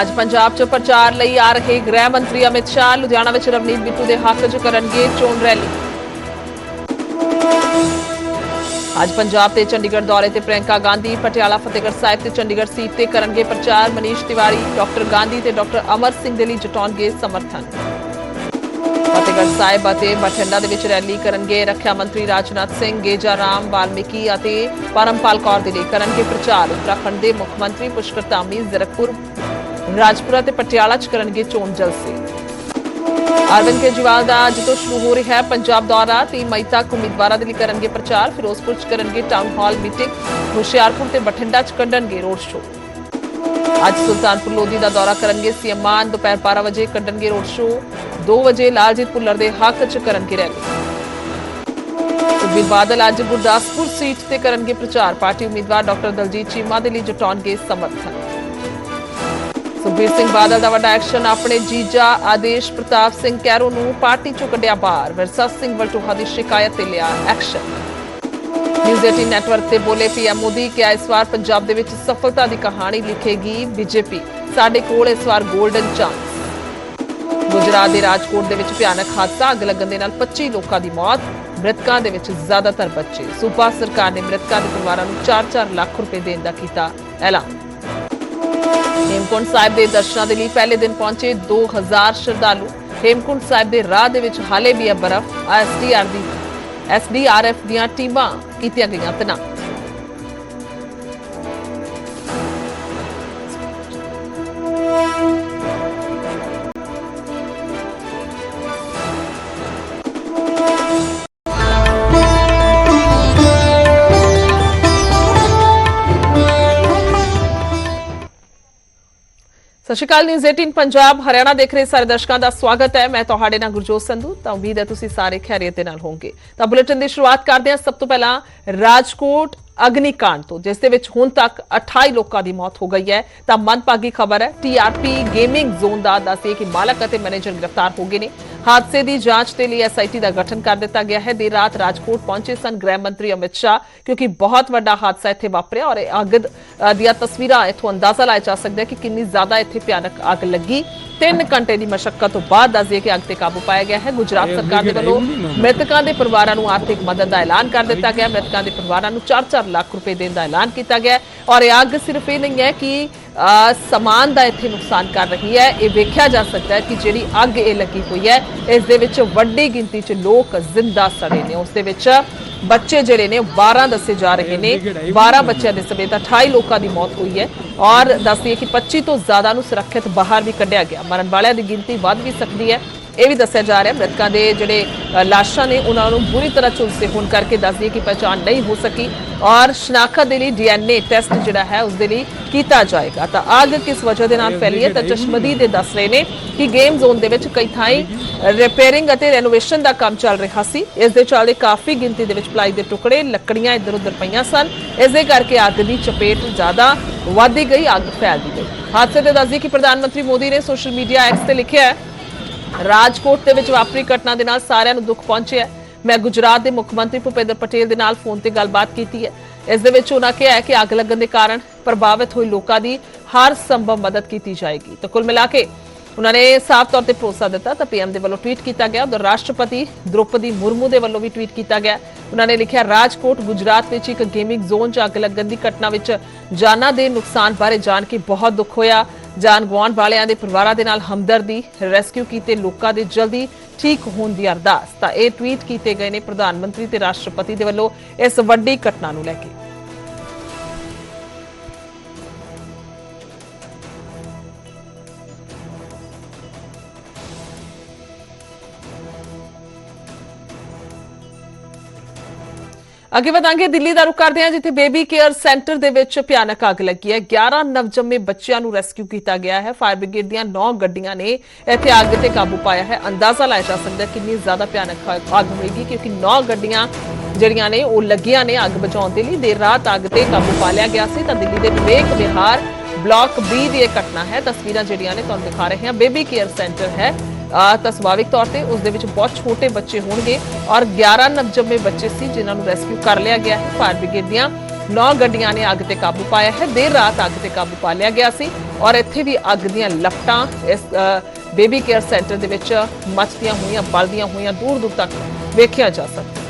ਅੱਜ ਪੰਜਾਬ 'ਚ ਪ੍ਰਚਾਰ ਲਈ ਆ ਰਹੇ ਗ੍ਰਹਿ ਮੰਤਰੀ ਅਮਿਤ ਸ਼ਾਹ, ਲੁਧਿਆਣਾ ਵਿੱਚ ਰਵਨੀਤ ਬਿੱਟੂ ਦੇ ਹੱਕ 'ਚ ਕਰਨਗੇ ਚੋਣ ਰੈਲੀ। ਅੱਜ ਪੰਜਾਬ ਤੇ ਚੰਡੀਗੜ੍ਹ ਦੌਰੇ ਤੇ ਪ੍ਰਿਯੰਕਾ ਗਾਂਧੀ, ਪਟਿਆਲਾ ਫਤਿਹਗੜ੍ਹ ਸਾਹਿਬ ਤੇ ਚੰਡੀਗੜ੍ਹ ਸੀਟ ਤੇ ਕਰਨਗੇ ਪ੍ਰਚਾਰ, ਮਨੀਸ਼ ਤਿਵਾਰੀ ਡਾਕਟਰ ਗਾਂਧੀ ਤੇ ਡਾਕਟਰ ਅਮਰ ਸਿੰਘ ਦੇ ਲਈ ਜਟਾਉਣਗੇ ਸਮਰਥਨ। ਫਤਿਹਗੜ੍ਹ ਸਾਹਿਬ ਅਤੇ ਬਠਿੰਡਾ ਦੇ ਵਿੱਚ ਰੈਲੀ ਕਰਨਗੇ ਰੱਖਿਆ ਮੰਤਰੀ ਰਾਜਨਾਥ ਸਿੰਘ, ਗੇਜਾ ਰਾਮ, ਵਾਲਮੀਕੀ ਅਤੇ ਪਰਮਪਾਲ ਕੌਰ ਦੇ ਲਈ ਕਰਨਗੇ ਪ੍ਰਚਾਰ। ਉੱਤਰਾਖੰਡ ਦੇ ਮੁੱਖ ਮੰਤਰੀ ਪੁਸ਼ਕਰ ਧਾਮੀ ਜ਼ਰਕਪੁਰ ਰਾਜਪੁਰਾ ਤੇ ਪਟਿਆਲਾ 'ਚ ਕਰਨਗੇ ਚੋਣ ਜਲਸੇ। ਅਰਵਿੰਦ ਕੇਜਰੀਵਾਲ ਦਾ ਅੱਜ ਤੋਂ ਸ਼ੁਰੂ ਹੋ ਰਿਹਾ ਹੈ ਪੰਜਾਬ ਦੌਰਾ 3 ਮਈ ਤੱਕ ਉਮੀਦਵਾਰਾਂ ਦੇ ਲਈ ਕਰਨਗੇ ਪ੍ਰਚਾਰ, ਫਿਰੋਜ਼ਪੁਰ 'ਚ ਕਰਨਗੇ ਟਾਊਨ ਹਾਲ ਮੀਟਿੰਗ ਹੁਸ਼ਿਆਰਪੁਰ ਤੇ ਬਠਿੰਡਾ 'ਚ ਕੱਢਣਗੇ ਰੋਡ ਸ਼ੋਅ ਅੱਜ ਸੁਲਤਾਨਪੁਰ ਲੋਧੀ ਦਾ ਦੌਰਾ ਕਰਨਗੇ ਸੀਐਮ ਮਾਨ, ਦੁਪਹਿਰ 12 ਵਜੇ ਕੱਢਣਗੇ ਰੋਡ ਸ਼ੋਅ 2 ਵਜੇ ਲਾਲਜੀਤ ਭੁੱਲਰ ਦੇ ਹੱਕ 'ਚ ਕਰਨਗੇ ਰੈਲੀ ਸੁਖਬੀਰ ਬਾਦਲ ਅੱਜ ਗੁਰਦਾਸਪੁਰ ਸੀਟ ਤੇ ਕਰਨਗੇ ਪ੍ਰਚਾਰ, ਪਾਰਟੀ ਉਮੀਦਵਾਰ ਡਾਕਟਰ ਦਲਜੀਤ ਚੀਮਾ ਦੇ ਲਈ ਜਟਾਉਣਗੇ ਸਮਰਥਨ। ਸੁਖਬੀਰ ਸਿੰਘ ਬਾਦਲ ਦਾ ਵੱਡਾ ਐਕਸ਼ਨ, ਆਪਣੇ ਜੀਜਾ ਆਦੇਸ਼ ਪ੍ਰਤਾਪ ਸਿੰਘ ਕੈਰੋ ਨੂੰ ਪਾਰਟੀ ਚੋਂ ਕੱਢਿਆ ਬਾਹਰ। ਵਿਰਸਾ ਸਿੰਘ ਵਲਟੋਹਾ ਦੀ ਸ਼ਿਕਾਇਤ ਤੇ ਲਿਆ ਐਕਸ਼ਨ। ਨਿਊਜ਼ 18 ਨੈਟਵਰਕ ਤੇ ਬੋਲੇ ਪੀਐਮ ਮੋਦੀ ਕਿ ਇਸ ਵਾਰ ਪੰਜਾਬ ਦੇ ਵਿੱਚ ਸਫਲਤਾ ਦੀ ਕਹਾਣੀ ਲਿਖੇਗੀ ਬੀਜੇਪੀ। ਸਾਡੇ ਕੋਲ ਇਸ ਵਾਰ 골ਡਨ ਚਾਂਸ। ਗੁਜਰਾਤ ਦੇ ਰਾਜਕੋਟ ਦੇ ਵਿੱਚ ਭਿਆਨਕ ਹਾਦਸਾ, ਅੱਗ ਲੱਗਣ ਦੇ ਨਾਲ 25 ਲੋਕਾਂ ਦੀ ਮੌਤ, ਮ੍ਰਿਤਕਾਂ ਦੇ ਵਿੱਚ ਜ਼ਿਆਦਾਤਰ ਬੱਚੇ। ਸੂਬਾ ਸਰਕਾਰ ਨੇ ਮ੍ਰਿਤਕਾਂ ਦੇ ਪਰਿਵਾਰਾਂ ਨੂੰ 4-4 ਲੱਖ ਰੁਪਏ ਦੇਣ ਦਾ ਕੀਤਾ ਐਲਾਨ। ਹੇਮਕੁੰਟ ਸਾਹਿਬ ਦੇ ਦਰਸ਼ਨਾਂ ਦੇ ਲਈ ਪਹਿਲੇ ਦਿਨ ਪਹੁੰਚੇ 2000 ਸ਼ਰਧਾਲੂ। ਹੇਮਕੁੰਟ ਸਾਹਿਬ ਦੇ ਰਾਹ ਦੇ ਵਿੱਚ ਹਾਲੇ ਵੀ ਹੈ ਬਰਫ਼। ਐਸਡੀਆਰ ਦੀ ਐਸਡੀਆਰਐਫ ਦੀਆਂ ਟੀਮਾਂ ਕੀਤੀਆਂ ਗਈਆਂ ਤੈਨਾਤ ਸਤਿ ਸ਼੍ਰੀ ਅਕਾਲ ਨਿਊਜ਼ 18 ਪੰਜਾਬ, ਹਰਿਆਣਾ ਦੇਖ ਰਹੇ ਸਾਰੇ ਦਰਸ਼ਕਾਂ ਦਾ ਸਵਾਗਤ ਹੈ। ਮੈਂ ਤੁਹਾਡੇ ਨਾਲ ਗੁਰਜੋਤ ਸੰਧੂ, ਤਾਂ ਉਮੀਦ ਹੈ ਤੁਸੀਂ ਸਾਰੇ ਖੈਰੀਅਤ ਦੇ ਨਾਲ ਹੋਵੋਗੇ। ਤਾਂ ਬੁਲੇਟਿਨ ਦੀ ਸ਼ੁਰੂਆਤ ਕਰਦੇ ਹਾਂ। ਸਭ ਤੋਂ ਪਹਿਲਾਂ ਰਾਜਕੋਟ ਅਗਨੀਕਾਂਡ ਤੋਂ, ਜਿਸ ਦੇ ਵਿੱਚ ਹੁਣ ਤੱਕ 28 ਲੋਕਾਂ ਦੀ ਮੌਤ ਹੋ ਗਈ ਹੈ। ਤਾਂ ਮਨਪਾਗੀ ਖਬਰ ਹੈ ਟੀਆਰਪੀ ਗੇਮਿੰਗ ਜ਼ੋਨ ਦਾ ਦੱਸਿਆ ਕਿ ਮਾਲਕ ਅਤੇ ਮੈਨੇਜਰ ਗ੍ਰਿਫਤਾਰ ਹੋ ਗਏ ਨੇ। ਹਾਦਸੇ ਦੀ ਜਾਂਚ ਦੇ ਲਈ ਐਸਆਈਟੀ ਦਾ ਗਠਨ ਕਰ ਦਿੱਤਾ ਗਿਆ ਹੈ। ਦੇਰ ਰਾਤ ਰਾਜਕੋਟ ਪਹੁੰਚੇ ਸਨ ਗ੍ਰਹਿ ਮੰਤਰੀ ਅਮਿਤ ਸ਼ਾਹ, ਕਿਉਂਕਿ ਬਹੁਤ ਵੱਡਾ ਹਾਦਸਾ ਇੱਥੇ ਵਾਪਰਿਆ ਔਰ ਇਹ ਅੱਗ ਦੀਆਂ ਤਸਵੀਰਾਂ ਇੱਥੋਂ ਅੰਦਾਜ਼ਾ ਲਾਇਆ ਜਾ ਸਕਦਾ ਹੈ ਕਿ ਕਿੰਨੀ ਜ਼ਿਆਦਾ ਇੱਥੇ ਭਿਆਨਕ ਅੱਗ ਲੱਗੀ। 3 ਘੰਟੇ ਦੀ ਮਸ਼ੱਕਤ ਤੋਂ ਬਾਅਦ ਦੱਸਦੇ ਕਿ ਅੱਗ ਤੇ ਕਾਬੂ ਪਾਇਆ ਗਿਆ ਹੈ। ਗੁਜਰਾਤ ਸਰਕਾਰ ਦੇ ਵੱਲੋਂ ਮ੍ਰਿਤਕਾਂ ਦੇ ਪਰਿਵਾਰਾਂ ਨੂੰ ਆਰਥਿਕ ਮਦਦ ਦਾ ਐਲਾਨ ਕਰ ਦਿੱਤਾ ਗਿਆ। ਮ੍ਰਿਤਕਾਂ ਦੇ ਪਰਿਵਾਰਾਂ ਨੂੰ 4-4 ਲੱਖ ਰੁਪਏ ਦੇਣ ਦਾ ਐਲਾਨ ਕੀਤਾ ਗਿਆ ਔਰ ਇਹ ਅੱਗ ਸਿਰਫ ਇਹ ਨਹੀਂ ਹੈ ਕਿ ਸਮਾਨ ਦਾ ਇੱਥੇ ਨੁਕਸਾਨ ਕਰ ਰਹੀ ਹੈ। ਇਹ ਵੇਖਿਆ ਜਾ ਸਕਦਾ ਹੈ ਕਿ ਜਿਹੜੀ ਅੱਗ ਇਹ ਲੱਗੀ ਹੋਈ ਹੈ, ਇਸ ਦੇ ਵਿੱਚ ਵੱਡੀ ਗਿਣਤੀ 'ਚ ਲੋਕ ਜ਼ਿੰਦਾ ਸੜੇ ਨੇ। ਉਸ ਦੇ ਵਿੱਚ ਬੱਚੇ ਜਿਹੜੇ ਨੇ 12 ਦੱਸੇ ਜਾ ਰਹੇ ਨੇ। 12 ਬੱਚਿਆਂ ਦੇ ਸਮੇਤ 28 ਲੋਕਾਂ ਦੀ ਮੌਤ ਹੋਈ ਹੈ। ਔਰ ਦੱਸਦੀ ਹੈ ਕਿ 25 ਤੋਂ ਜ਼ਿਆਦਾ ਨੂੰ ਸੁਰੱਖਿਅਤ ਬਾਹਰ ਵੀ ਕੱਢਿਆ ਗਿਆ। ਮਰਨ ਵਾਲਿਆਂ ਦੀ ਗਿਣਤੀ ਵੱਧ ਵੀ ਸਕਦੀ ਹੈ। ਇਹ ਵੀ ਦੱਸਿਆ ਜਾ ਰਿਹਾ ਮ੍ਰਿਤਕਾਂ ਦੇ ਜਿਹੜੇ ਲਾਸ਼ਾਂ ਨੇ ਉਹਨਾਂ ਨੂੰ ਬੁਰੀ ਤਰ੍ਹਾਂ ਝੁਲਸੇ ਹੋਣ ਕਰਕੇ ਦੱਸਦੀ ਹੈ ਕਿ ਪਛਾਣ ਨਹੀਂ ਹੋ ਸਕੀ ਔਰ ਸ਼ਨਾਖਤ ਦੇ ਲਈ ਡੀਐਨਏ ਟੈਸਟ ਜਿਹੜਾ ਹੈ ਉਸ ਦੇ ਲਈ ਕੀਤਾ ਜਾਏਗਾ। ਤਾਂ ਅੱਗ ਕਿਸ ਵਜ੍ਹਾ ਦੇ ਨਾਲ ਫੈਲੀ ਹੈ ਤਾਂ ਚਸ਼ਮਦੀ ਦੇ ਦੱਸ ਰਹੇ ਨੇ ਕਿ ਗੇਮ ਜ਼ੋਨ ਦੇ ਵਿੱਚ ਕਈ ਥਾਈਂ ਰਿਪੇਅਰਿੰਗ ਅਤੇ ਰੈਨੋਵੇਸ਼ਨ ਦਾ ਕੰਮ ਚੱਲ ਰਿਹਾ ਸੀ। ਇਸ ਦੇ ਚੱਲਦੇ ਕਾਫੀ ਗਿਣਤੀ ਦੇ ਵਿੱਚ ਪਲਾਈ ਦੇ ਟੁਕੜੇ ਲੱਕੜੀਆਂ ਇੱਧਰ ਉੱਧਰ ਪਈਆਂ ਸਨ। ਇਸ ਦੇ ਕਰਕੇ ਅੱਗ ਦੀ ਚਪੇਟ ਜ਼ਿਆਦਾ ਵਧਦੀ ਗਈ ਅੱਗ ਫੈਲਦੀ ਗਈ। ਹਾਦਸੇ ਤੇ ਦੱਸਦੀ ਕਿ ਪ੍ਰਧਾਨ ਮੰਤਰੀ ਮੋਦੀ ਨੇ ਸੋਸ਼ਲ ਮੀਡੀਆ ਐਕਸ ਤੇ ਲਿਖਿਆ ਹੈ ਰਾਜਕੋਟ ਦੇ ਵਿੱਚ ਵਾਪਰੀ ਘਟਨਾ ਦੇ ਨਾਲ ਸਾਰਿਆਂ ਨੂੰ ਦੁੱਖ ਪਹੁੰਚਿਆ ਮੈਂ ਗੁਜਰਾਤ ਦੇ ਮੁੱਖ ਮੰਤਰੀ ਭੁਪੇਂਦਰ ਪਟੇਲ ਦੇ ਨਾਲ ਫੋਨ ਤੇ ਗੱਲਬਾਤ ਕੀਤੀ ਹੈ। ਇਸ ਦੇ ਵਿੱਚ ਉਹਨਾਂ ਕਿਹਾ ਕਿ ਅੱਗ ਲੱਗਣ ਦੇ ਕਾਰਨ ਪ੍ਰਭਾਵਿਤ ਹੋਏ ਲੋਕਾਂ ਦੀ ਹਰ ਸੰਭਵ ਮਦਦ ਕੀਤੀ ਜਾਏਗੀ। ਤਾਂ ਕੁੱਲ ਮਿਲਾ ਕੇ ਉਹਨਾਂ ਨੇ ਸਾਫ਼ ਤੌਰ ਤੇ ਭਰੋਸਾ ਦਿੱਤਾ ਤਾਂ ਪੀਐਮ ਦੇ ਵੱਲੋਂ ਟਵੀਟ ਕੀਤਾ ਗਿਆ। ਉਧਰ ਰਾਸ਼ਟਰਪਤੀ ਦ੍ਰੋਪਦੀ ਮੁਰਮੂ ਦੇ ਵੱਲੋਂ ਵੀ ਟਵੀਟ ਕੀਤਾ ਗਿਆ। ਉਹਨਾਂ ਨੇ ਲਿਖਿਆ, ਰਾਜਕੋਟ, ਗੁਜਰਾਤ ਵਿੱਚ ਇੱਕ ਗੇਮਿੰਗ ਜ਼ੋਨ 'ਚ ਅੱਗ ਲੱਗਣ ਦੀ ਘਟਨਾ ਵਿੱਚ ਜਾਨਾਂ ਦੇ ਨੁਕਸਾਨ ਬਾਰੇ ਜਾਣ ਕੇ ਬਹੁਤ ਦੁੱਖ ਹੋਇਆ। ਜਾਨ ਗਵਾਉਣ ਵਾਲਿਆਂ ਦੇ ਪਰਿਵਾਰਾਂ ਦੇ ਨਾਲ ਹਮਦਰਦੀ, ਰੈਸਕਿਊ ਕੀਤੇ ਲੋਕਾਂ ਦੇ ਜਲਦੀ ਠੀਕ ਹੋਣ ਦੀ ਅਰਦਾਸ। ਤਾਂ ਇਹ ਟਵੀਟ ਕੀਤੇ ਗਏ ਨੇ ਪ੍ਰਧਾਨ ਮੰਤਰੀ ਤੇ ਰਾਸ਼ਟਰਪਤੀ ਦੇ ਵੱਲੋਂ ਇਸ ਵੱਡੀ ਘਟਨਾ ਨੂੰ ਲੈ ਕੇ। ਅੱਗੇ ਵਧਾਂਗੇ ਦਿੱਲੀ ਦਾ ਰੁਖ ਕਰਦੇ ਹਾਂ ਜਿੱਥੇ ਬੇਬੀ ਕੇਅਰ ਸੈਂਟਰ ਦੇ ਵਿੱਚ ਭਿਆਨਕ ਅੱਗ ਲੱਗੀ ਹੈ। 11 ਨਵਜੰਮੇ ਬੱਚਿਆਂ ਨੂੰ ਰੈਸਕਿਊ ਕੀਤਾ ਗਿਆ ਹੈ। ਫਾਇਰ ਬ੍ਰਿਗੇਡ ਦੀਆਂ 9 ਗੱਡੀਆਂ ਨੇ ਇੱਥੇ ਅੱਗ ਤੇ ਕਾਬੂ ਪਾਇਆ ਹੈ। ਅੰਦਾਜ਼ਾ ਲਾਇਆ ਜਾ ਸਕਦਾ ਹੈ ਕਿੰਨੀ ਜ਼ਿਆਦਾ ਭਿਆਨਕ ਅੱਗ ਹੋਏਗੀ ਕਿਉਂਕਿ 9 ਗੱਡੀਆਂ ਜਿਹੜੀਆਂ ਨੇ, ਉਹ ਲੱਗੀਆਂ ਨੇ ਅੱਗ ਬੁਝਾਉਣ ਦੇ ਲਈ। ਦੇਰ ਰਾਤ ਅੱਗ ਤੇ ਕਾਬੂ ਪਾ ਲਿਆ ਗਿਆ ਸੀ ਤਾਂ ਦਿੱਲੀ ਦੇ ਵਿਵੇਕ ਵਿਹਾਰ ਬਲਾਕ ਬੀ ਦੀ ਇਹ ਘਟਨਾ ਹੈ। ਤਸਵੀਰਾਂ ਜਿਹੜੀਆਂ ਨੇ ਤੁਹਾਨੂੰ ਦਿਖਾ ਰਹੇ ਹਾਂ। ਬੇਬੀ ਕੇਅਰ ਸੈਂਟਰ ਹੈ। ਤਾਂ ਸੁਭਾਵਿਕ ਤੌਰ ਤੇ ਉਸ ਦੇ ਵਿੱਚ ਬਹੁਤ ਛੋਟੇ ਬੱਚੇ ਹੋਣਗੇ ਔਰ 11 ਨਵਜੰਮੇ ਬੱਚੇ ਸੀ ਜਿਨ੍ਹਾਂ ਨੂੰ ਰੈਸਕਿਊ ਕਰ ਲਿਆ ਗਿਆ ਹੈ। ਫਾਇਰ ਬ੍ਰਿਗੇਡ ਦੀਆਂ ਨੌ ਗੱਡੀਆਂ ਨੇ ਅੱਗ ਤੇ ਕਾਬੂ ਪਾਇਆ ਹੈ। ਦੇਰ ਰਾਤ ਅੱਗ ਤੇ ਕਾਬੂ ਪਾ ਲਿਆ ਗਿਆ ਸੀ ਔਰ ਇੱਥੇ ਵੀ ਅੱਗ ਦੀਆਂ ਲਪਟਾਂ ਇਸ ਬੇਬੀ ਕੇਅਰ ਸੈਂਟਰ ਦੇ ਵਿੱਚ ਮੱਚਦੀਆਂ ਹੋਈਆਂ, ਬਲਦੀਆਂ ਹੋਈਆਂ ਦੂਰ ਦੂਰ ਤੱਕ ਵੇਖਿਆ ਜਾ ਸਕਦਾ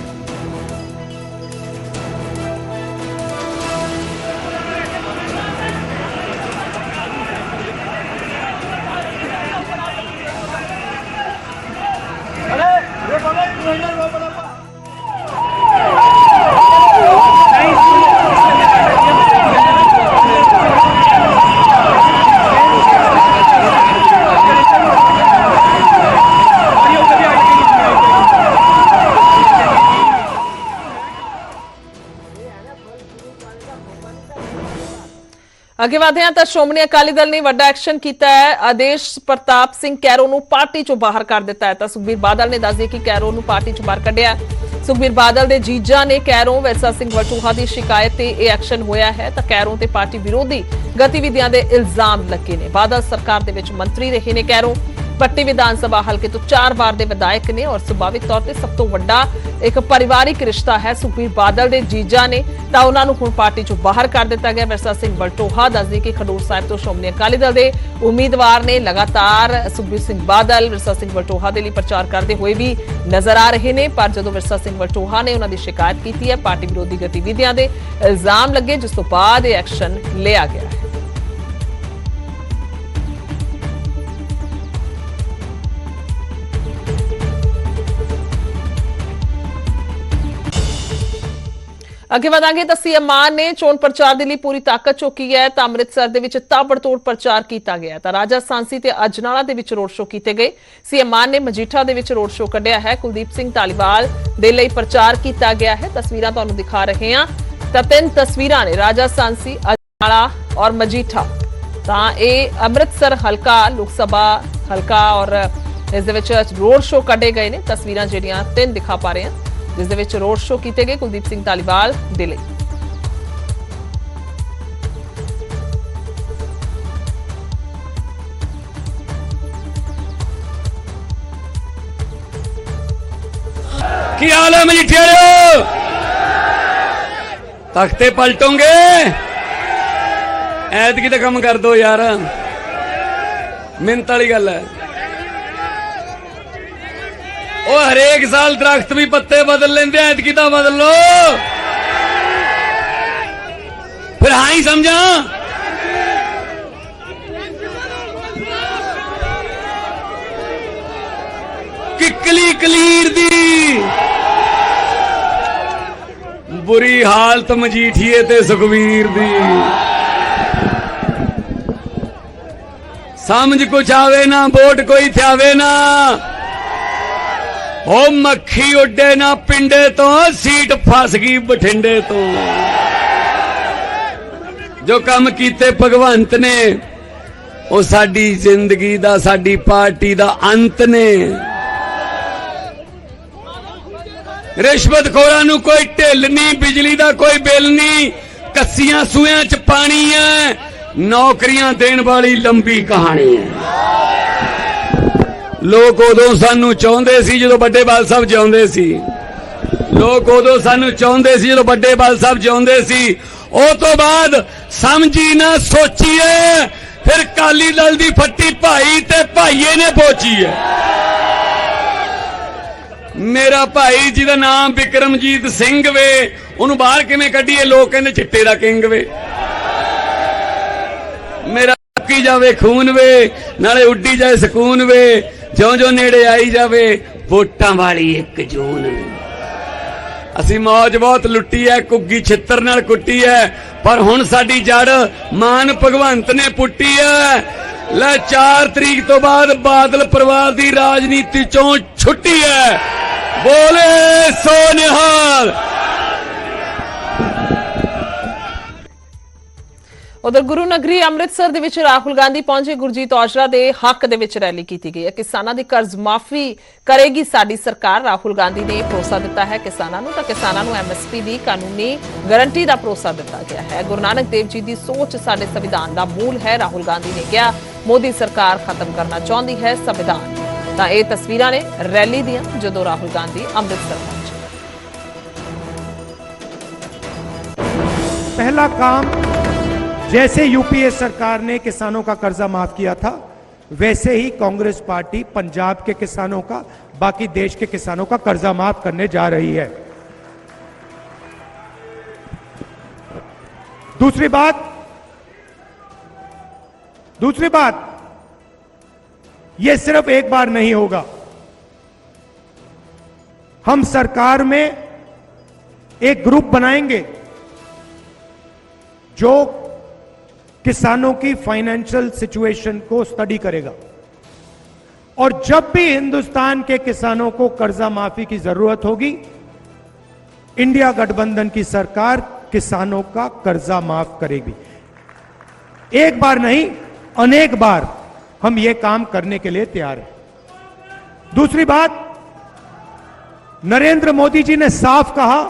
ਅੱਗੇ ਵਧਦੇ ਹਾਂ ਤਾਂ ਸ਼੍ਰੋਮਣੀ ਅਕਾਲੀ ਦਲ ਨੇ ਵੱਡਾ ਐਕਸ਼ਨ ਕੀਤਾ ਹੈ। ਆਦੇਸ਼ ਪ੍ਰਤਾਪ ਸਿੰਘ ਕੈਰੋ ਨੂੰ ਪਾਰਟੀ ਚੋਂ ਬਾਹਰ ਕਰ ਦਿੱਤਾ ਹੈ। ਤਾਂ ਸੁਖਬੀਰ ਬਾਦਲ ਨੇ ਦੱਸ ਦਿੱਤਾ ਕਿ ਕੈਰੋ ਨੂੰ ਪਾਰਟੀ ਚੋਂ ਬਾਹਰ ਕੱਢਿਆ ਸੁਖਬੀਰ ਬਾਦਲ ਦੇ ਜੀਜਾ ਨੇ ਕੈਰੋ, ਵੈਸਾ ਸਿੰਘ ਵਟੂਹਾ ਦੀ ਸ਼ਿਕਾਇਤ ਤੇ ਇਹ ਐਕਸ਼ਨ ਹੋਇਆ ਹੈ। ਤਾਂ ਕੈਰੋ ਤੇ ਪਾਰਟੀ ਵਿਰੋਧੀ ਗਤੀਵਿਧੀਆਂ ਦੇ ਇਲਜ਼ਾਮ ਲੱਗੇ ਨੇ। ਬਾਦਲ ਸਰਕਾਰ ਦੇ ਵਿੱਚ ਮੰਤਰੀ ਰਹੇ ਨੇ ਕੈਰੋ। ਪੱਟੀ ਵਿਧਾਨ ਸਭਾ ਹਲਕੇ ਤੋਂ ਚਾਰ ਵਾਰ ਦੇ ਵਿਧਾਇਕ ਨੇ ਔਰ ਸੁਭਾਵਿਕ ਤੌਰ ਤੇ ਸਭ ਤੋਂ ਵੱਡਾ ਇੱਕ ਪਰਿਵਾਰਿਕ ਰਿਸ਼ਤਾ ਹੈ ਸੁਖਬੀਰ ਬਾਦਲ ਦੇ ਜੀਜਾ ਨੇ। ਤਾਂ ਉਹਨਾਂ ਨੂੰ ਹੁਣ ਪਾਰਟੀ ਚੋਂ ਬਾਹਰ ਕਰ ਦਿੱਤਾ ਗਿਆ। ਵਿਰਸਾ ਸਿੰਘ ਬਲਟੋਹਾ ਦੱਸਦੇ ਕਿ ਖਡੂਰ ਸਾਹਿਬ ਤੋਂ ਸ਼੍ਰੋਮਣੀ ਅਕਾਲੀ ਦਲ ਦੇ ਉਮੀਦਵਾਰ ਨੇ ਲਗਾਤਾਰ ਸੁਖਬੀਰ ਸਿੰਘ ਬਾਦਲ, ਵਿਰਸਾ ਸਿੰਘ ਬਲਟੋਹਾ ਦੇ ਲਈ ਪ੍ਰਚਾਰ ਕਰਦੇ ਹੋਏ ਵੀ ਨਜ਼ਰ ਆ ਰਹੇ ਨੇ। ਪਰ ਜਦੋਂ ਵਿਰਸਾ ਸਿੰਘ ਬਲਟੋਹਾ ਨੇ ਉਹਨਾਂ ਦੀ ਸ਼ਿਕਾਇਤ ਕੀਤੀ ਹੈ, ਪਾਰਟੀ ਵਿਰੋਧੀ ਗਤੀਵਿਧੀਆਂ ਦੇ ਇਲਜ਼ਾਮ ਲੱਗੇ, ਜਿਸ ਤੋਂ ਬਾਅਦ ਇਹ ਐਕਸ਼ਨ ਲਿਆ ਗਿਆ ਹੈ। ਅੱਗੇ ਵਧਾਂਗੇ ਤਾਂ ਸੀਐਮ ਮਾਨ ਨੇ ਚੋਣ ਪ੍ਰਚਾਰ ਦੇ ਲਈ ਪੂਰੀ ਤਾਕਤ ਚੁੱਕੀ ਹੈ, ਤਾਂ ਅੰਮ੍ਰਿਤਸਰ ਦੇ ਵਿੱਚ ਤਾਬੜਤੋੜ ਪ੍ਰਚਾਰ ਕੀਤਾ ਗਿਆ ਤਾਂ ਰਾਜਾ ਸਾਂਸੀ ਤੇ ਅਜਨਾਲਾ ਦੇ ਵਿੱਚ ਰੋਡ ਸ਼ੋਅ ਕੀਤੇ ਗਏ। ਸੀਐਮ ਮਾਨ ਨੇ ਮਜੀਠਾ ਦੇ ਵਿੱਚ ਰੋਡ ਸ਼ੋਅ ਕੱਢਿਆ ਹੈ। ਕੁਲਦੀਪ ਸਿੰਘ ਧਾਲੀਵਾਲ ਦੇ ਲਈ ਪ੍ਰਚਾਰ ਕੀਤਾ ਗਿਆ ਹੈ। ਤਸਵੀਰਾਂ ਤੁਹਾਨੂੰ ਦਿਖਾ ਰਹੇ ਹਾਂ। ਤਾਂ ਤਿੰਨ ਤਸਵੀਰਾਂ ਨੇ ਰਾਜਾ ਸਾਂਸੀ, ਅਜਨਾਲਾ ਔਰ ਮਜੀਠਾ। ਤਾਂ ਇਹ ਅੰਮ੍ਰਿਤਸਰ ਹਲਕਾ, ਲੋਕ ਸਭਾ ਹਲਕਾ ਔਰ ਇਸ ਦੇ ਵਿੱਚ ਰੋਡ ਸ਼ੋਅ ਕੱਢੇ ਗਏ ਨੇ। ਤਸਵੀਰਾਂ ਜਿਹੜੀਆਂ ਤਿੰਨ ਦਿਖਾ ਪਾ ਰਹੇ ਹਾਂ। ਜਿਸ ਦੇ ਵਿੱਚ ਰੋਡ ਸ਼ੋਅ ਕੀਤੇ ਗਏ ਕੁਲਦੀਪ ਸਿੰਘ ਧਾਲੀਵਾਲ ਦੇ ਲਈ। ਕੀ ਹਾਲ ਹੈ ਮਜੀਠੇ ਵਾਲਿਓ? ਤਖਤੇ ਪਲਟੋਗੇ? ਐਤਕੀ ਤਾਂ ਕੰਮ ਕਰ ਦੋ ਯਾਰ। ਮਿੰਤ ਵਾਲੀ ਗੱਲ ਹੈ। ਉਹ ਹਰੇਕ ਸਾਲ ਦਰਖਤ ਵੀ ਪੱਤੇ ਬਦਲ ਲੈਂਦੇ ਆ, ਐਤਕੀ ਤਾਂ ਬਦਲ ਲੋ ਫਿਰ ਹਾਂ ਹੀ ਸਮਝਾਂ। ਕਿੱਕਲੀ ਕਲੀਰ ਦੀ ਬੁਰੀ ਹਾਲਤ ਮਜੀਠੀਏ ਤੇ ਸੁਖਵੀਰ ਦੀ। ਸਮਝ ਕੁਛ ਆਵੇ ਨਾ ਵੋਟ ਕੋਈ ਥਿਆਵੇ ਨਾ। ਉਹ ਮੱਖੀ ਉੱਡੇ ਨਾ ਪਿੰਡੇ ਤੋਂ, ਸੀਟ ਫਸ ਗਈ ਬਠਿੰਡੇ ਤੋਂ। ਜੋ ਕੰਮ ਕੀਤੇ ਭਗਵੰਤ ਨੇ, ਉਹ ਸਾਡੀ ਜ਼ਿੰਦਗੀ ਦਾ, ਸਾਡੀ ਪਾਰਟੀ ਦਾ ਅੰਤ ਨੇ। ਰਿਸ਼ਵਤਖੋਰਾਂ ਨੂੰ ਕੋਈ ਢਿੱਲ ਨਹੀਂ, ਬਿਜਲੀ ਦਾ ਕੋਈ ਬਿੱਲ ਨਹੀਂ, ਕੱਸੀਆਂ ਸੂਇਆਂ 'ਚ ਪਾਣੀ ਹੈ, ਨੌਕਰੀਆਂ ਦੇਣ ਵਾਲੀ ਲੰਬੀ ਕਹਾਣੀ ਹੈ। ਲੋਕ ਉਦੋਂ ਸਾਨੂੰ ਚਾਹੁੰਦੇ ਸੀ ਜਦੋਂ ਵੱਡੇ ਬਾਲ ਸਾਹਿਬ ਜਿਉਂਦੇ ਸੀ। ਲੋਕ ਉਦੋਂ ਸਾਨੂੰ ਚਾਹੁੰਦੇ ਸੀ ਜਦੋਂ ਵੱਡੇ ਬਾਲ ਸਾਹਿਬ ਜਿਉਂਦੇ ਸੀ। ਉਹ ਤੋਂ ਬਾਅਦ ਸਮਝੀ ਨਾ ਸੋਚੀਏ, ਫਿਰ ਕਾਲੀ ਦਲ ਦੀ ਫੱਟੀ ਭਾਈ ਤੇ ਭਾਈਏ ਨੇ ਪੋਚੀ ਹੈ ਮੇਰਾ ਭਾਈ ਜਿਹਦਾ ਨਾਮ ਵਿਕਰਮਜੀਤ ਸਿੰਘ ਵੇ, ਉਹਨੂੰ ਬਾਹਰ ਕਿਵੇਂ ਕੱਢੀਏ? ਲੋਕ ਕਹਿੰਦੇ ਚਿੱਟੇ ਦਾ ਕਿੰਗ ਵੇ। ਮੇਰਾ ਕੀ ਜਾਵੇ ਖੂਨ ਵੇ, ਨਾਲੇ ਉੱਡੀ ਜਾਏ ਸਕੂਨ ਵੇ। ਜਿਉਂ ਜਿਉਂ ਨੇੜੇ ਆਈ ਜਾਵੇ, ਵੋਟਾਂ ਵਾਲੀ ਇੱਕ ਜੂਨ। ਅਸੀਂ ਮੌਜ ਬਹੁਤ ਲੁੱਟੀ ਐ ਕੁੱਗੀ ਛਿੱਤਰ ਨਾਲ ਕੁੱਟੀ ਐ, ਪਰ ਹੁਣ ਸਾਡੀ ਜੜ ਮਾਨ ਭਗਵੰਤ ਨੇ ਪੁੱਟੀ ਐ। ਲੈ 4 ਤਰੀਕ ਤੋਂ ਬਾਅਦ ਬਾਦਲ ਪਰਿਵਾਰ ਦੀ ਰਾਜਨੀਤੀ ਚੋਂ ਛੁੱਟੀ ਐ। ਬੋਲੇ ਸੋ ਉਧਰ ਗੁਰੂ ਨਗਰੀ ਅੰਮ੍ਰਿਤਸਰ ਦੇ ਵਿੱਚ ਰਾਹੁਲ ਗਾਂਧੀ ਪਹੁੰਚੇ ਗੁਰਜੀਤ ਔਜਲਾ ਦੇ ਹੱਕ ਦੇ ਵਿੱਚ ਰੈਲੀ ਕੀਤੀ ਗਈ ਹੈ। ਕਿਸਾਨਾਂ ਦੀ ਕਰਜ਼ ਮਾਫੀ ਕਰੇਗੀ ਸਾਡੀ ਸਰਕਾਰ। ਰਾਹੁਲ ਗਾਂਧੀ ਨੇ ਭਰੋਸਾ ਦਿੱਤਾ ਹੈ ਕਿਸਾਨਾਂ ਨੂੰ, ਤਾਂ ਕਿਸਾਨਾਂ ਨੂੰ ਐਮਐਸਪੀ ਦੀ ਕਾਨੂੰਨੀ ਗਾਰੰਟੀ ਦਾ ਭਰੋਸਾ ਦਿੱਤਾ ਗਿਆ ਹੈ। ਗੁਰੂ ਨਾਨਕ ਦੇਵ ਜੀ ਦੀ ਸੋਚ ਸਾਡੇ ਸੰਵਿਧਾਨ ਦਾ ਮੂਲ ਹੈ। ਰਾਹੁਲ ਗਾਂਧੀ ਨੇ ਕਿਹਾ, ਮੋਦੀ ਸਰਕਾਰ ਖਤਮ ਕਰਨਾ ਚਾਹੁੰਦੀ ਹੈ ਸੰਵਿਧਾਨ। ਤਾਂ ਇਹ ਤਸਵੀਰਾਂ ਨੇ ਰੈਲੀ ਦੀਆਂ, ਜਦੋਂ ਰਾਹੁਲ ਗਾਂਧੀ ਅੰਮ੍ਰਿਤਸਰ ਪਹਿਲਾ ਕੰਮ जैसे यूपीए सरकार ने किसानों का कर्जा माफ़ किया था, वैसे ही कांग्रेस पार्टी पंजाब के किसानों का, बाकी देश के किसानों का कर्जा माफ़ करने जा रही है। दूसरी बात दूसरी बात यह सिर्फ़ एक बार नहीं होगा। हम सरकार में एक ग्रुप बनाएँगे, जो किसानों की फाइनेंशियल सिचुएशन को स्टडी करेगा। और जब भी हिंदुस्तान के किसानों को कर्जा माफ़ी की ज़रूरत होगी, इंडिया गठबंधन की सरकार किसानों का कर्जा माफ़ करेगी। एक बार नहीं, अनेक बार हम यह काम करने के लिए तैयार हैं। दूसरी बात, नरेंद्र मोदी जी ने साफ़ कहा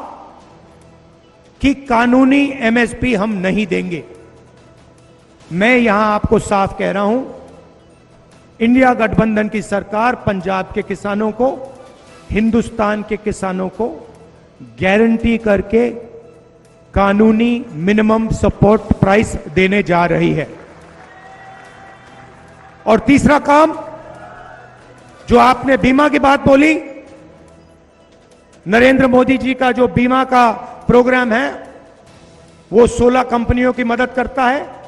कि कानूनी एमएसपी हम नहीं देंगे। मैं यहाँ आपको साफ़ कह रहा हूँ, इंडिया गठबंधन की सरकार पंजाब के किसानों को, हिंदुस्तान के किसानों को गारंटी करके कानूनी मिनिमम सपोर्ट प्राइस देने जा रही है। और तीसरा काम, जो आपने बीमा की बात बोली, नरेंद्र मोदी जी का जो बीमा का प्रोग्राम है, वो 16 कंपनियों की मदद करता है।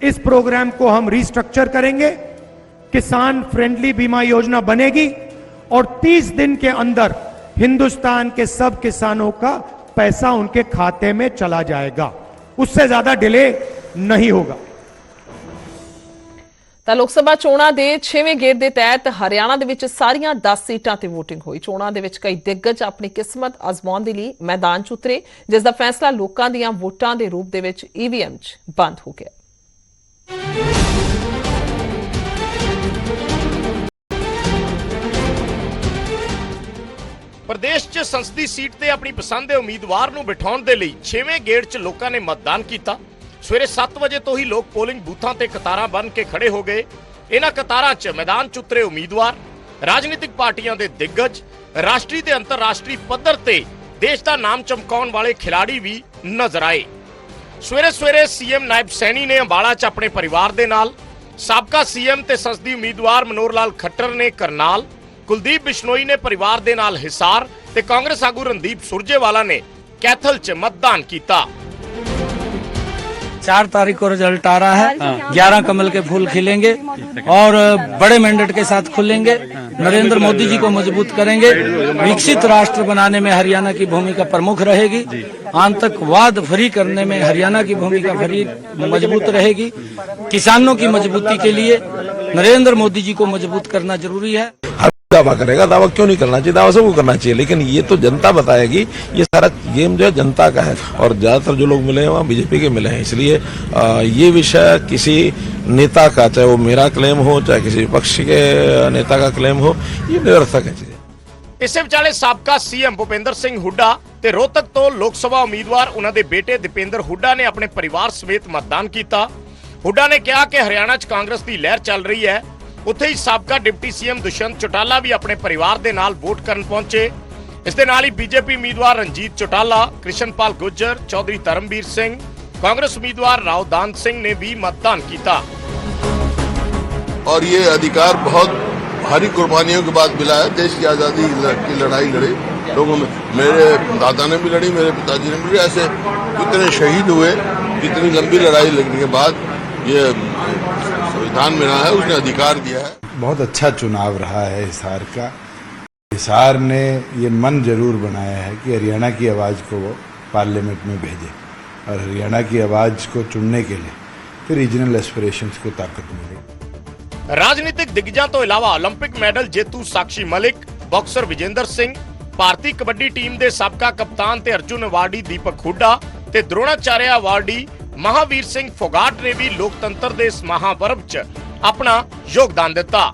इस प्रोग्राम को हम रिस्ट्रक्चर करेंगे किसान फ्रेंडली बीमा योजना बनेगी और 30 दिन के अंदर हिंदुस्तान के सब किसानों का पैसा उनके खाते में चला जाएगा उससे ज्यादा डिले नहीं होगा ਤਾਂ ਲੋਕ ਸਭਾ ਚੋਣਾਂ ਦੇ 6ਵੇਂ ਗੇੜ ਦੇ ਤਹਿਤ ਹਰਿਆਣਾ ਦੇ ਵਿੱਚ ਸਾਰੀਆਂ 10 ਸੀਟਾਂ ਤੇ VOTING ਹੋਈ ਚੋਣਾਂ ਦੇ ਵਿੱਚ ਕਈ ਦਿੱਗਜ ਆਪਣੀ ਕਿਸਮਤ ਅਜ਼ਮਾਉਣ ਦੇ ਲਈ ਮੈਦਾਨ 'ਚ ਉਤਰੇ ਜਿਸ ਦਾ ਫੈਸਲਾ ਲੋਕਾਂ ਦੀਆਂ ਵੋਟਾਂ ਦੇ ਰੂਪ ਦੇ ਵਿੱਚ EVM 'ਚ ਬੰਦ ਹੋ ਗਿਆ ਪ੍ਰਦੇਸ਼ 'ਚ ਸੰਸਦੀ ਸੀਟ ਤੇ ਆਪਣੀ ਪਸੰਦ ਦੇ ਉਮੀਦਵਾਰ ਨੂੰ ਬਿਠਾਉਣ ਦੇ ਲਈ 6ਵੇਂ ਗੇੜ 'ਚ ਲੋਕਾਂ ਨੇ ਮਤਦਾਨ ਕੀਤਾ। ਸਵੇਰੇ 7 ਵਜੇ ਤੋਂ ਹੀ ਲੋਕ ਪੋਲਿੰਗ ਬੂਥਾਂ ਤੇ ਕਤਾਰਾਂ ਬੰਨ ਕੇ ਖੜੇ ਹੋ ਗਏ। ਇਹਨਾਂ ਕਤਾਰਾਂ 'ਚ ਮੈਦਾਨ 'ਚ ਉਤਰੇ ਉਮੀਦਵਾਰ, ਰਾਜਨੀਤਿਕ ਪਾਰਟੀਆਂ ਦੇ ਦਿੱਗਜ, ਰਾਸ਼ਟਰੀ ਤੇ ਅੰਤਰਰਾਸ਼ਟਰੀ ਪੱਧਰ ਤੇ ਦੇਸ਼ ਦਾ ਨਾਮ ਚਮਕਾਉਣ ਵਾਲੇ ਖਿਡਾਰੀ ਵੀ ਨਜ਼ਰ ਆਏ। ਸਵੇਰੇ ਸਵੇਰੇ ਸੀਐਮ ਨਾਇਬ ਸੈਣੀ ਨੇ ਅੰਬਾਲਾ 'ਚ ਆਪਣੇ ਪਰਿਵਾਰ ਦੇ ਨਾਲ, ਸਾਬਕਾ ਸੀਐਮ ਤੇ ਸੰਸਦੀ ਉਮੀਦਵਾਰ ਮਨੋਹਰ ਲਾਲ ਖੱਟਰ ਨੇ ਕਰਨਾਲ, ਕੁਲਦੀਪ ਬਿਸ਼ਨੋਈ ਨੇ ਪਰਿਵਾਰ ਦੇ ਨਾਲ ਹਿਸਾਰ ਤੇ ਕਾਂਗਰਸ ਆਗੂ ਰਣਦੀਪ ਸੁਰਜੇਵਾਲਾ ਨੇ ਕੈਥਲ 'ਚ ਮਤਦਾਨ ਕੀਤਾ। चार तारीख को रिज़ल्ट आ रहा है। ग्यारह कमल के फूल खिलेंगे और बड़े मैंडेट के साथ खुलेंगे। नरेंद्र मोदी जी को मज़बूत करेंगे। विकसित राष्ट्र बनाने में हरियाणा की भूमिका प्रमुख रहेगी। आतंकवाद फ्री करने में हरियाणा की भूमिका फ्री मज़बूत रहेगी। किसानों की मजबूती के लिए नरेंद्र मोदी जी को मज़बूत करना ज़रूरी है। दावा करेगा दावा क्यों नहीं करना चाहिए दावा सबको करना चाहिए लेकिन ये तो जनता बताएगी ये सारा गेम जो है जनता का है और ज्यादातर जो लोग मिले हैं वहाँ बीजेपी के मिले हैं इसलिए आ, ये विषय किसी नेता का चाहे वो मेरा क्लेम हो चाहे किसी विपक्ष के नेता का क्लेम हो ये निरर्थक है चीजें ਇਸੇ ਵਿਚਾਲੇ ਸਾਬਕਾ ਸੀਐਮ ਭੁਪਿੰਦਰ ਸਿੰਘ ਹੁੱਡਾ ਤੇ ਰੋਹਤਕ ਤੋਂ ਲੋਕ ਸਭਾ ਉਮੀਦਵਾਰ ਉਹਨਾਂ ਦੇ ਬੇਟੇ ਦੀਪਿੰਦਰ ਹੁੱਡਾ ਨੇ ਆਪਣੇ ਪਰਿਵਾਰ ਸਮੇਤ ਮਤਦਾਨ ਕੀਤਾ ਹੁੱਡਾ ਨੇ ਕਿਹਾ ਕਿ ਹਰਿਆਣਾ 'ਚ ਕਾਂਗਰਸ ਦੀ ਲਹਿਰ ਚੱਲ ਰਹੀ ਹੈ ਉੱਥੇ ਹੀ ਸਾਬਕਾ ਡਿਪਟੀ ਸੀਐਮ ਦੁਸ਼ਯੰਤ ਚੌਟਾਲਾ ਵੀ ਆਪਣੇ ਪਰਿਵਾਰ ਦੇ ਨਾਲ ਵੋਟ ਕਰਨ ਪਹੁੰਚੇ ਇਸ ਦੇ ਨਾਲ ਹੀ ਬੀਜੇਪੀ ਉਮੀਦਵਾਰ ਰਣਜੀਤ ਚੌਟਾਲਾ ਕ੍ਰਿਸ਼ਨਪਾਲ ਗੁੱਜਰ ਚੌਧਰੀ ਧਰਮਵੀਰ ਸਿੰਘ ਕਾਂਗਰਸ ਉਮੀਦਵਾਰ ਰਾਓ ਦਾਨ ਸਿੰਘ ਨੇ ਵੀ ਮਤਦਾਨ ਕੀਤਾ और ये अधिकार बहुत भारी कुर्बानियों के बाद मिला है देश की आज़ादी की लड़ाई लड़े लोगों में मेरे दादा ने भी लड़ी मेरे पिताजी ने भी लड़ी ऐसे कितने शहीद हुए कितनी लंबी लड़ाई लड़ने के बाद ये संविधान में रहा है उसने अधिकार दिया है बहुत अच्छा चुनाव रहा है हिसार का हिसार ने ये मन जरूर बनाया है कि हरियाणा की आवाज़ को वो पार्लियामेंट में भेजे और हरियाणा की आवाज़ को चुनने के लिए फिर रीजनल एस्पिरेशन को ताकत मिले राजनीतिक दिग्गजों तो इलावा ओलंपिक ਮੈਡਲ ਜੇਤੂ ਸਾਕਸ਼ੀ ਮਲਿਕ ਬਾਕਸਰ ਵਿਜੇਂਦਰ ਸਿੰਘ ਭਾਰਤੀ ਕਬੱਡੀ ਟੀਮ ਦੇ ਸਾਬਕਾ ਕਪਤਾਨ ਤੇ ਅਰਜੁਨ ਅਵਾਰਡੀ ਦੀਪਕ ਹੁੱਡਾ ਤੇ ਦ੍ਰੋਣਾਚਾਰਿਆ ਅਵਾਰਡੀ ਮਹਾਵੀਰ ਸਿੰਘ ਫੋਗਾਟ ਨੇ ਵੀ ਲੋਕਤੰਤਰ ਦੇ ਇਸ ਮਹਾਪਰਵ 'ਚ ਆਪਣਾ ਯੋਗਦਾਨ ਦਿੱਤਾ।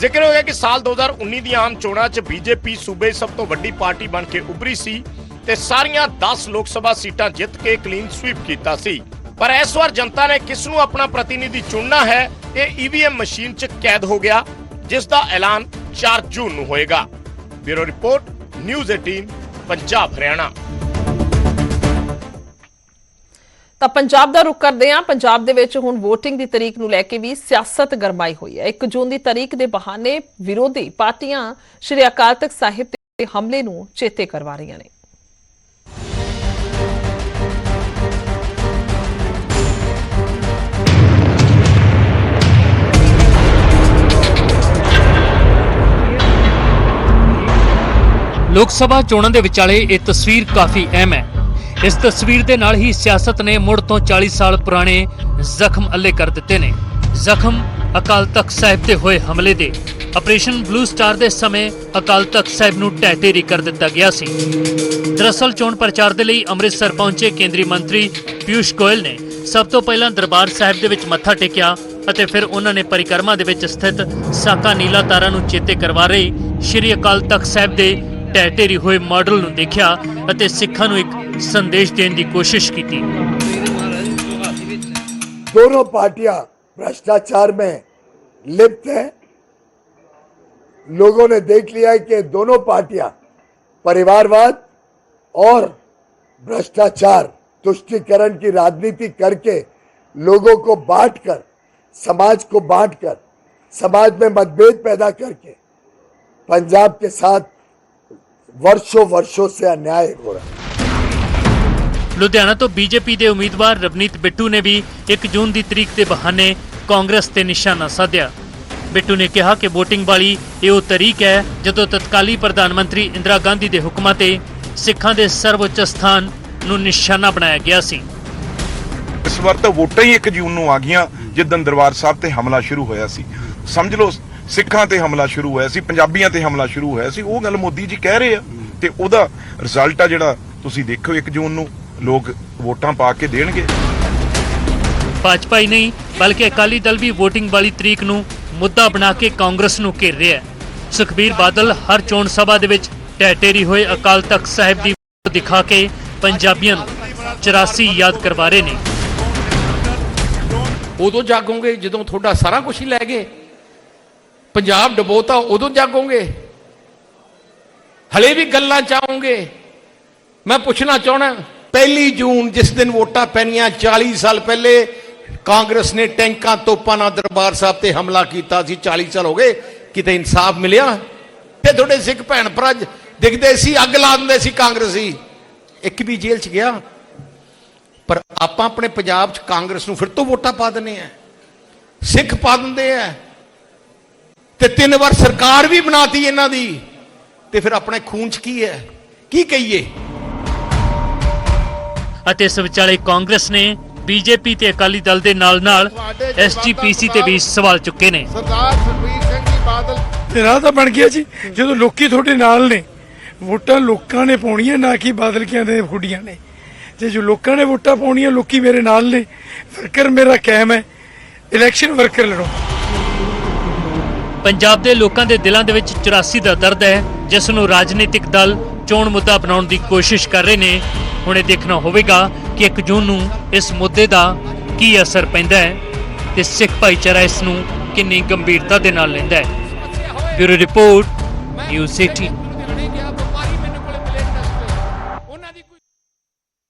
ਜ਼ਿਕਰ ਹੋਇਆ ਕਿ ਸਾਲ 2019 ਦੀਆਂ ਆਮ ਚੋਣਾਂ 'ਚ ਬੀਜੇਪੀ ਸੂਬੇ ਸਭ ਤੋਂ ਵੱਡੀ ਪਾਰਟੀ ਬਣ ਕੇ ਉੱਭਰੀ ਸੀ ਤੇ ਸਾਰੀਆਂ 10 ਲੋਕ ਸਭਾ ਸੀਟਾਂ ਜਿੱਤ ਕੇ ਕਲੀਨ ਸਵੀਪ ਕੀਤਾ ਸੀ। ਪਰ ਇਸ ਵਾਰ ਜਨਤਾ ਨੇ ਕਿਸ ਨੂੰ ਆਪਣਾ ਪ੍ਰਤੀਨਿਧੀ ਚੁਣਨਾ ਹੈ, ਇਹ ਈਵੀਐਮ ਮਸ਼ੀਨ 'ਚ ਕੈਦ ਹੋ ਗਿਆ, ਜਿਸ ਦਾ ਐਲਾਨ 4 ਜੂਨ ਨੂੰ ਹੋਏਗਾ। Bureau report, news 18 Punjab, Haryana. ਤਾਂ ਪੰਜਾਬ ਦਾ ਰੁਖ ਕਰਦੇ ਹਾਂ। ਪੰਜਾਬ ਦੇ ਵਿੱਚ ਹੁਣ VOTING ਦੀ ਤਰੀਕ ਨੂੰ ਲੈ ਕੇ ਵੀ ਸਿਆਸਤ ਗਰਮਾਈ ਹੋਈ ਹੈ। 1 ਜੂਨ ਦੀ ਤਰੀਕ ਦੇ ਬਹਾਨੇ ਵਿਰੋਧੀ ਪਾਰਟੀਆਂ ਸ਼੍ਰੀ ਅਕਾਲ ਤਖਤ ਸਾਹਿਬ ਤੇ ਹਮਲੇ ਨੂੰ ਚੇਤੇ ਕਰਵਾ ਰਹੀਆਂ ਨੇ। ਲੋਕ ਸਭਾ ਚੋਣਾਂ ਦੇ ਵਿਚਾਲੇ ਇਹ ਤਸਵੀਰ ਕਾਫੀ ਅਹਿਮ ਹੈ। ਇਸ ਤਸਵੀਰ ਦੇ ਨਾਲ ਹੀ ਸਿਆਸਤ ਨੇ ਮੁੜ ਤੋਂ 40 ਸਾਲ ਪੁਰਾਣੇ ਜ਼ਖਮ ਅੱਲੇ ਕਰ ਦਿੱਤੇ ਨੇ। ਜ਼ਖਮ ਅਕਾਲ ਤਖਤ ਸਾਹਿਬ ਤੇ ਹੋਏ ਹਮਲੇ ਦੇ। ਆਪਰੇਸ਼ਨ ਬਲੂ ਸਟਾਰ ਦੇ ਸਮੇਂ ਅਕਾਲ ਤਖਤ ਸਾਹਿਬ ਨੂੰ ਢਹਿ ਕਰ ਦਿੱਤਾ ਗਿਆ ਸੀ। ਦਰਅਸਲ ਚੋਣ ਪ੍ਰਚਾਰ ਦੇ ਲਈ ਅੰਮ੍ਰਿਤਸਰ ਪਹੁੰਚੇ ਕੇਂਦਰੀ ਮੰਤਰੀ ਪਿਊਸ਼ ਗੋਇਲ ਨੇ ਸਭ ਤੋਂ ਪਹਿਲਾਂ ਦਰਬਾਰ ਸਾਹਿਬ ਦੇ ਵਿੱਚ ਮੱਥਾ ਟੇਕਿਆ ਅਤੇ ਫਿਰ ਉਹਨਾਂ ਨੇ ਪਰਿਕਰਮਾ ਦੇ ਵਿੱਚ ਸਥਿਤ ਸਾਕਾ ਨੀਲਾ ਤਾਰਾ ਨੂੰ ਚੇਤੇ ਕਰਵਾ ਰਹੀ ਸ਼੍ਰੀ ਅਕਾਲ ਤਖਤ ਸਾਹਿਬ ਦੇ ਢਹਿ ਢੇਰੀ ਹੋਏ ਮਾਡਲ ਨੂੰ ਦੇਖਿਆ ਅਤੇ ਸਿੱਖਾਂ ਨੂੰ ਇੱਕ ਸੰਦੇਸ਼ ਦੇਣ ਦੀ ਕੋਸ਼ਿਸ਼ ਕੀਤੀ दोनों पार्टियां भ्रष्टाचार में लिप्त हैं लोगों ने देख लिया है कि दोनों पार्टियां परिवारवाद और भ्रष्टाचार तुष्टिकरण की राजनीति करके लोगों को बांटकर समाज को बांटकर समाज में मतभेद पैदा करके पंजाब के साथ वर्षों वर्षों से अन्याय हो रहा है ਲੁਧਿਆਣਾ ਤੋਂ ਬੀਜੇਪੀ ਦੇ ਉਮੀਦਵਾਰ ਰਵਨੀਤ ਬਿੱਟੂ ਨੇ ਵੀ 1 ਜੂਨ ਦੀ ਤਰੀਕ ਦੇ ਬਹਾਨੇ ਕਾਂਗਰਸ ਤੇ ਨਿਸ਼ਾਨਾ ਸਾਧਿਆ ਬਿੱਟੂ ਨੇ ਕਿਹਾ ਕਿ VOTING ਵਾਲੀ ਇਹ ਉਹ ਤਰੀਕ ਹੈ ਜਦੋਂ ਤਤਕਾਲੀ ਪ੍ਰਧਾਨ ਮੰਤਰੀ ਇੰਦਰਾ ਗਾਂਧੀ ਦੇ ਹੁਕਮਾਂ ਤੇ ਸਿੱਖਾਂ ਦੇ ਸਰਵਉੱਚ ਸਥਾਨ ਨੂੰ ਨਿਸ਼ਾਨਾ ਬਣਾਇਆ ਗਿਆ ਸੀ ਇਸ ਵਾਰ ਤਾਂ ਵੋਟਾਂ ਹੀ 1 ਜੂਨ ਨੂੰ ਆ ਗਈਆਂ ਜਿੱਦਣ ਦਰਬਾਰ ਸਾਹਿਬ ਤੇ ਹਮਲਾ ਸ਼ੁਰੂ ਹੋਇਆ ਸੀ ਸਮਝ ਲਓ ਸਿੱਖਾਂ ਤੇ ਹਮਲਾ ਸ਼ੁਰੂ ਹੋਇਆ ਸੀ ਪੰਜਾਬੀਆਂ ਤੇ ਹਮਲਾ ਸ਼ੁਰੂ ਹੋਇਆ ਸੀ। ਉਹ ਗੱਲ ਮੋਦੀ ਜੀ ਕਹਿ ਰਹੇ ਆ ਤੇ ਉਹਦਾ ਰਿਜ਼ਲਟ ਆ ਜਿਹੜਾ ਤੁਸੀਂ ਦੇਖੋ 1 ਜੂਨ ਨੂੰ ਲੋਕ ਵੋਟਾਂ ਪਾ ਕੇ ਦੇਣਗੇ। ਭਾਜਪਾ ਹੀ ਨਹੀਂ ਬਲਕਿ ਅਕਾਲੀ ਦਲ ਵੀ VOTING ਵਾਲੀ ਤਰੀਕ ਨੂੰ ਮੁੱਦਾ ਬਣਾ ਕੇ ਕਾਂਗਰਸ ਨੂੰ ਘੇਰ ਰਿਹਾ ਹੈ। ਸੁਖਬੀਰ ਬਾਦਲ ਹਰ ਚੋਣ ਸਭਾ ਦੇ ਵਿੱਚ ਢੇਰੀ ਹੋਏ ਅਕਾਲ ਤਖਤ ਸਾਹਿਬ ਦੀ ਦਿਖਾ ਕੇ ਪੰਜਾਬੀਆਂ ਨੂੰ 84 ਯਾਦ ਕਰਵਾ ਰਹੇ ਨੇ। ਉਦੋਂ ਜਾਗੋਗੇ ਜਦੋਂ ਤੁਹਾਡਾ ਸਾਰਾ ਕੁਝ ਹੀ ਲੈ ਗਏ। ਪੰਜਾਬ ਡਬੋਤਾ ਉਦੋਂ ਜਾਗੋਗੇ। ਹਲੇ ਵੀ ਗੱਲਾਂ ਚਾਹੋਗੇ ਮੈਂ ਪੁੱਛਣਾ ਚਾਹਣਾ ਪਹਿਲੀ ਜੂਨ ਜਿਸ ਦਿਨ ਵੋਟਾਂ ਪੈਣੀਆਂ 40 ਸਾਲ ਪਹਿਲੇ, ਕਾਂਗਰਸ ਨੇ ਟੈਂਕਾਂ ਤੋਪਾਂ ਨਾਲ ਦਰਬਾਰ ਸਾਹਿਬ ਤੇ ਹਮਲਾ ਕੀਤਾ ਸੀ 40 ਸਾਲ ਹੋ ਗਏ, ਕਿਤੇ ਇਨਸਾਫ ਮਿਲਿਆ? ਤੇ ਤੁਹਾਡੇ ਸਿੱਖ ਭੈਣ ਭਰਾ ਦਿਖਦੇ ਸੀ, ਅੱਗ ਲਾ ਦਿੰਦੇ ਸੀ ਕਾਂਗਰਸੀ। ਇੱਕ ਵੀ ਜੇਲ੍ਹ 'ਚ ਗਿਆ। ਪਰ ਆਪਾਂ ਆਪਣੇ ਪੰਜਾਬ 'ਚ ਕਾਂਗਰਸ ਨੂੰ ਫਿਰ ਤੋਂ ਵੋਟਾਂ ਪਾ ਦਿੰਦੇ ਆ। ਸਿੱਖ ਪਾ ਦਿੰਦੇ ਆ। ਤੇ ਤਿੰਨ ਵਾਰ ਸਰਕਾਰ ਵੀ ਬਣਾਤੀ ਇਹਨਾਂ ਦੀ। ਤੇ ਫਿਰ ਆਪਣੇ ਖੂਨ 'ਚ ਕੀ ਹੈ? ਕੀ ਕਹੀਏ? ਅਤੇ ਇਸ ਵਿਚਾਲੇ ਕਾਂਗਰਸ ਨੇ ਬੀਜੇਪੀ ਤੇ ਅਕਾਲੀ ਦਲ ਦੇ ਨਾਲ-ਨਾਲ ਐਸਜੀਪੀਸੀ ਤੇ ਵੀ ਸਵਾਲ ਚੁੱਕੇ ਨੇ। ਸਰਦਾਰ ਸੁਖਬੀਰ ਸਿੰਘ ਜੀ ਬਾਦਲ ਤੇ ਰਾਹ ਤਾਂ ਬਣ ਗਿਆ ਜੀ। ਜਦੋਂ ਲੋਕੀ ਤੁਹਾਡੇ ਨਾਲ ਨੇ ਵੋਟਾਂ ਲੋਕਾਂ ਨੇ ਪਾਉਣੀਆਂ ਨਾ ਕਿ ਬਾਦਲਕਿਆਂ ਦੇ ਫੁੱਡੀਆਂ ਨੇ। ਜੇ ਜੋ ਲੋਕਾਂ ਨੇ ਵੋਟਾਂ ਪਾਉਣੀਆਂ ਲੋਕੀ ਮੇਰੇ ਨਾਲ ਨੇ। ਫਿਰ ਮੇਰਾ ਕਾਇਮ ਹੈ। Election worker ਲੜੋ। ਪੰਜਾਬ ਦੇ ਲੋਕਾਂ ਦੇ ਦਿਲਾਂ ਦੇ ਵਿੱਚ 84 ਦਾ ਦਰਦ ਹੈ, ਜਿਸ ਨੂੰ ਰਾਜਨੀਤਿਕ ਦਲ ਚੋਣ ਮੁੱਦਾ ਬਣਾਉਣ ਦੀ ਕੋਸ਼ਿਸ਼ ਕਰ ਰਹੇ ਨੇ। ਹੁਣ ਇਹ ਦੇਖਣਾ ਹੋਵੇਗਾ ਕਿ 1 ਜੂਨ ਨੂੰ ਇਸ ਮੁੱਦੇ ਦਾ ਕੀ ਅਸਰ ਪੈਂਦਾ ਹੈ ਤੇ ਸਿੱਖ ਭਾਈਚਾਰਾ ਇਸ ਨੂੰ ਕਿੰਨੀ ਗੰਭੀਰਤਾ ਦੇ ਨਾਲ ਲੈਂਦਾ ਹੈ। Bureau report, news city